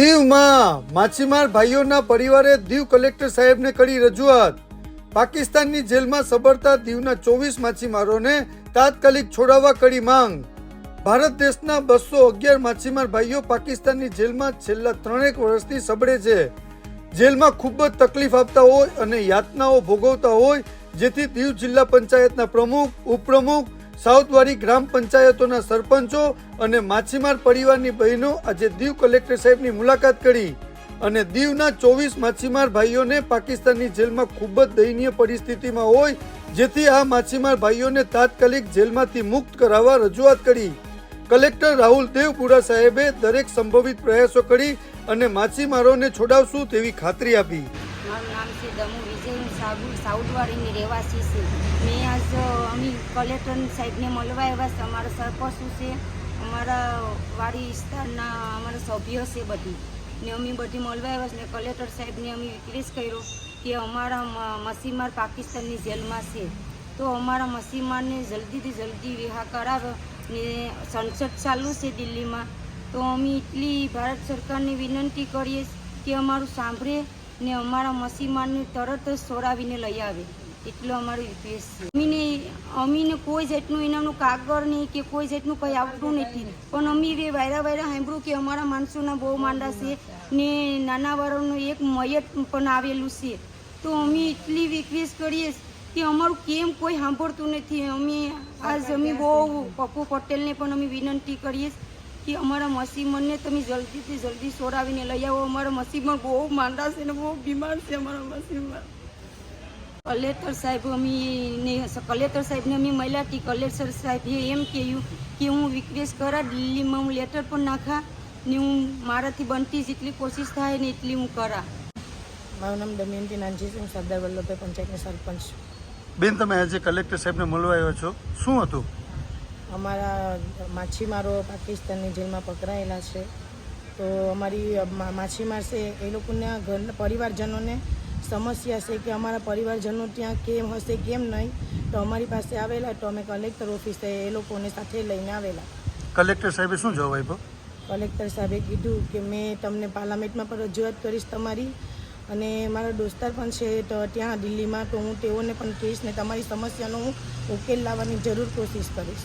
વધુમાં માછીમાર ભાઈઓના પરિવારે દીવ કલેક્ટર સાહેબને કરી રજૂઆત. પાકિસ્તાનની જેલમાં સબરતા દીવના ચોવીસ માછીમારોને તાત્કાલિક છોડાવવા કરી માંગ. ભારત દેશના બસો અગિયાર માછીમાર ભાઈઓ પાકિસ્તાનની જેલમાં છેલ્લા ત્રણેક વર્ષથી સબડે છે. જેલમાં ખૂબ જ તકલીફ આપતા હોય અને યાતનાઓ ભોગવતા હોય, જેથી દીવ જિલ્લા પંચાયતના પ્રમુખ, ઉપપ્રમુખ સાઉથવાડી ગ્રામ પંચાયતોના સરપંચો અને માછીમાર પરિવારની બહેનો આજે દીવ કલેક્ટર સાહેબની મુલાકાત કરી અને દીવના ચોવીસ માછીમાર ભાઈઓને પાકિસ્તાનની જેલમાં ખૂબ જ દયનીય પરિસ્થિતિમાં હોય, જેથી આ માછીમાર ભાઈઓને તાત્કાલિક જેલમાંથી મુક્ત કરાવવા રજૂઆત કરી. કલેક્ટર રાહુલ દેવપુરા સાહેબે દરેક સંભવિત પ્રયાસો કરી અને માછીમારોને છોડાવશું તેવી ખાતરી આપી. મારું નામ છે દમુ વિજય હું સાબુ સાઉદવાડીની રહેવાસી છે. મેં આજ અમે કલેક્ટર સાહેબને મળવા આવ્યા છે. અમારા સરપંચ છે? અમારા વાડી વિસ્તારના અમારા સભ્યો છે બધી. ને અમે બધી મળવા આવ્યા છે ને કલેક્ટર સાહેબને અમે રિક્વેસ્ટ કર્યો કે અમારા મસીમાર પાકિસ્તાનની જેલમાં છે. તો અમારા મસીમારને જલ્દીથી જલ્દી વિવાહ કરાવે ને સંસદ ચાલુ છે દિલ્હીમાં. તો અમે એટલી ભારત સરકારને વિનંતી કરીએ કે અમારું સાંભળે ને અમારા મસીમારને તરત જ છોડાવીને લઈ આવે. એટલો અમારો રિક્વેસ્ટ છે. અમીને અમીને કોઈ જાતનું એનાનું કાગળ નહીં કે કોઈ જાતનું કંઈ આવતું નથી. પણ અમી એ વાયરા વાયરા સાંભળ્યું કે અમારા માણસોના બહુ માંડા છે ને નાના વાળાનું એક મયત પણ આવેલું છે. તો અમે એટલી રિક્વેસ્ટ કરીએ કે અમારું કેમ કોઈ સાંભળતું નથી. અમે આજ અમે બહુ પપ્પુ પટેલને પણ અમે વિનંતી કરીએ કે અમારા મસીમનને તમે જલ્દીથી જલ્દી છોડાવીને લઈ આવો. અમારા મસીમન બહુ માંદા છે ને બહુ બીમાર છે અમારા મસીમન કલેક્ટર સાહેબ અમે કલેક્ટર સાહેબને અમે મળ્યા હતી કલેક્ટર સાહેબે એમ કહ્યું કે હું રિક્વેસ્ટ કરા દિલ્હીમાં હું લેટર પણ નાખા ને હું મારાથી બનતી જેટલી કોશિશ થાય ને એટલી હું કરા. મારું નામ દમયંતી નાનજી છે હું સરદાર વલ્લભભાઈ પંચાયતની સરપંચ બેન તમે આજે કલેક્ટર સાહેબને મળવા આવ્યા છો. શું હતું? અમારા માછીમારો પાકિસ્તાનની જેલમાં પકડાયેલા છે. તો અમારી માછીમાર છે એ લોકોના ઘર પરિવારજનોને સમસ્યા છે કે અમારા પરિવારજનો ત્યાં કેમ હશે કેમ નહીં તો અમારી પાસે આવેલા તો અમે કલેક્ટર ઓફિસે એ લોકોને સાથે લઈને આવેલા. કલેક્ટર સાહેબે શું જવાબ આપ્યો? કલેક્ટર સાહેબે કીધું કે મેં તમને પાર્લામેન્ટમાં પણ રજૂઆત કરીશ તમારી અને મારા દોસ્તાર પણ છે તો ત્યાં દિલ્હીમાં તો હું તેઓને પણ કહીશ ને તમારી સમસ્યાનો હું ઉકેલ લાવવાની જરૂર કોશિશ કરીશ.